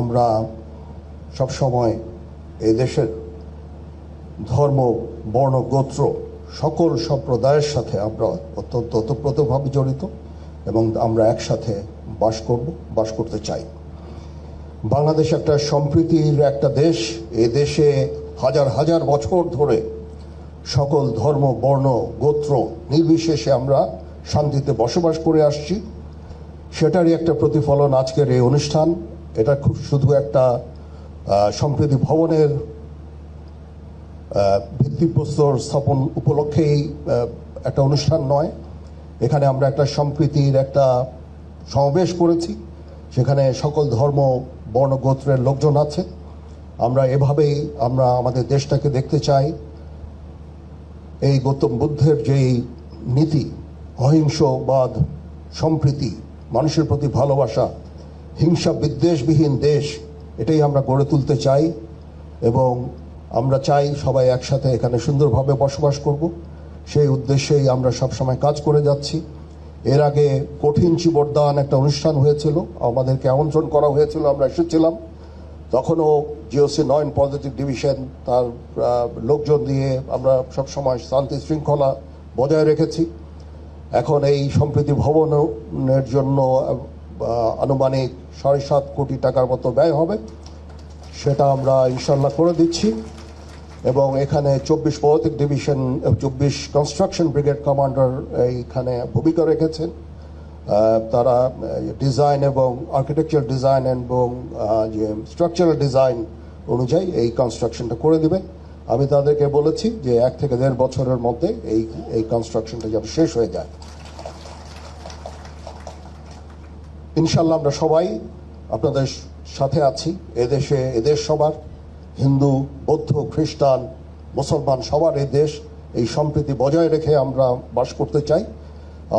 আমরা সবসময় দেশের ধর্ম, বর্ণ, গোত্র সকল সম্প্রদায়ের সাথে আমরা অত্যন্ত ওতপ্রোতভাবে জড়িত এবং আমরা একসাথে বাস করব, বাস করতে চাই। বাংলাদেশ একটা সম্প্রীতির একটা দেশ। এ দেশে হাজার হাজার বছর ধরে সকল ধর্ম, বর্ণ, গোত্র নির্বিশেষে আমরা শান্তিতে বসবাস করে আসছি। সেটারই একটা প্রতিফলন আজকের এই অনুষ্ঠান। এটা খুব শুধু একটা সম্প্রীতি ভবনের ভিত্তিপ্রস্তর স্থাপন উপলক্ষেই একটা অনুষ্ঠান নয়। এখানে আমরা একটা সম্প্রীতির একটা সমাবেশ করেছি, সেখানে সকল ধর্ম, বর্ণ, গোত্রের লোকজন আছে। আমরা এভাবেই আমরা আমাদের দেশটাকে দেখতে চাই। এই গৌতম বুদ্ধের যেই নীতি, অহিংসবাদ, সম্প্রীতি, মানুষের প্রতি ভালোবাসা হিংসা বিদ্বেষবিহীন দেশ, এটাই আমরা গড়ে তুলতে চাই এবং আমরা চাই সবাই একসাথে এখানে সুন্দরভাবে বসবাস করব। সেই উদ্দেশ্যেই আমরা সবসময় কাজ করে যাচ্ছি। এর আগে কঠিন চিবরদান একটা অনুষ্ঠান হয়েছিল, আমাদেরকে আমন্ত্রণ করা হয়েছিল, আমরা এসেছিলাম। তখনও জিওসি নয়ন পজিটিভ ডিভিশন, তার লোকজন দিয়ে আমরা সবসময় শান্তি শৃঙ্খলা বজায় রেখেছি। এখন এই সম্প্রীতি ভবনের জন্য আনুমানিক সাড়ে সাত কোটি টাকার মতো ব্যয় হবে। সেটা আমরা ইনশাল্লাহ করে দিচ্ছি। এবং এখানে চব্বিশ পদাতিক ডিভিশন চব্বিশ কনস্ট্রাকশন ব্রিগেড কমান্ডার এইখানে ভূমিকা রেখেছেন। তারা ডিজাইন এবং আর্কিটেকচার ডিজাইন এবং যে স্ট্রাকচারাল ডিজাইন অনুযায়ী এই কনস্ট্রাকশনটা করে দিবে। আমি তাদেরকে বলেছি যে এক থেকে দেড় বছরের মধ্যে এই এই কনস্ট্রাকশনটা যেন শেষ হয়ে যায়। ইনশাল্লাহ আমরা সবাই আপনাদের সাথে আছি। এদেশে এদেশ সবার, হিন্দু, বৌদ্ধ, খ্রিস্টান, মুসলমান সবার এই দেশ এই সম্প্রীতি বজায় রেখে আমরা বাস করতে চাই।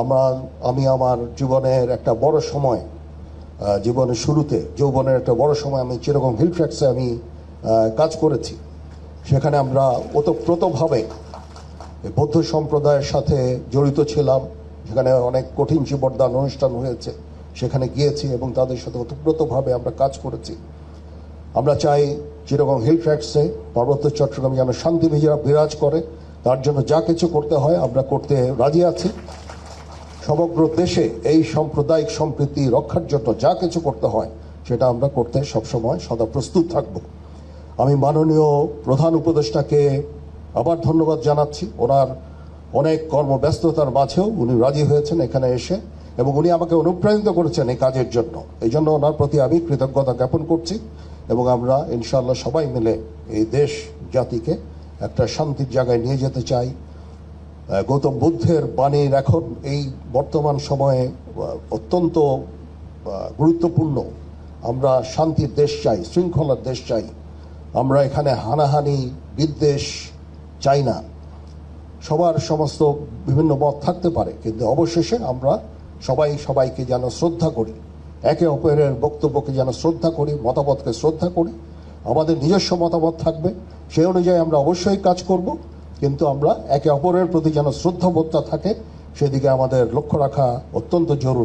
আমার, আমি আমার জীবনের একটা বড় সময় জীবনের শুরুতে, যৌবনের একটা বড় সময় আমি চিরকম হিল ট্র্যাক্সে আমি কাজ করেছি। সেখানে আমরা ওতপ্রোতভাবে বৌদ্ধ সম্প্রদায়ের সাথে জড়িত ছিলাম। সেখানে অনেক কঠিন জীবনদান অনুষ্ঠান হয়েছে। সেখানে গিয়েছি এবং তাদের সাথে ওতপ্রোতভাবে আমরা কাজ করেছি। আমরা চাই যেরকম হিল ট্র্যাক্সে পার্বত্য চট্টগ্রামে যেন শান্তি বিরাজ করে, তার জন্য যা কিছু করতে হয় আমরা করতে রাজি আছি। সমগ্র দেশে এই সাম্প্রদায়িক সম্প্রীতি রক্ষার জন্য যা কিছু করতে হয়, সেটা আমরা করতে সবসময় সদা প্রস্তুত থাকব। আমি মাননীয় প্রধান উপদেষ্টাকে আবার ধন্যবাদ জানাচ্ছি। ওনার অনেক কর্মব্যস্ততার মাঝেও উনি রাজি হয়েছেন এখানে এসে। এবং উনি আমাকে অনুপ্রাণিত করেছেন এই কাজের জন্য। এই জন্য ওনার প্রতি আমি কৃতজ্ঞতা জ্ঞাপন করছি এবং আমরা ইনশাল্লাহ সবাই মিলে এই দেশ জাতিকে একটা শান্তির জায়গায় নিয়ে যেতে চাই। গৌতম বুদ্ধের বাণীর এখন এই বর্তমান সময়ে অত্যন্ত গুরুত্বপূর্ণ। আমরা শান্তির দেশ চাই, শৃঙ্খলার দেশ চাই। আমরা এখানে হানাহানি, বিদ্বেষ চাই না। সবার সমস্ত বিভিন্ন মত থাকতে পারে, কিন্তু অবশেষে আমরা সবাই সবাইকে যেন শ্রদ্ধা করি। একে অপরের বক্তব্যকে যেন শ্রদ্ধা করি, মতামতকে শ্রদ্ধা করি। আমাদের নিজস্ব মতামত থাকবে সেই অনুযায়ী আমরা অবশ্যই কাজ করব। কিন্তু আমরা একে অপরের প্রতি যেন শ্রদ্ধাবোধটা থাকে, সেদিকে আমাদের লক্ষ্য রাখা অত্যন্ত জরুরি।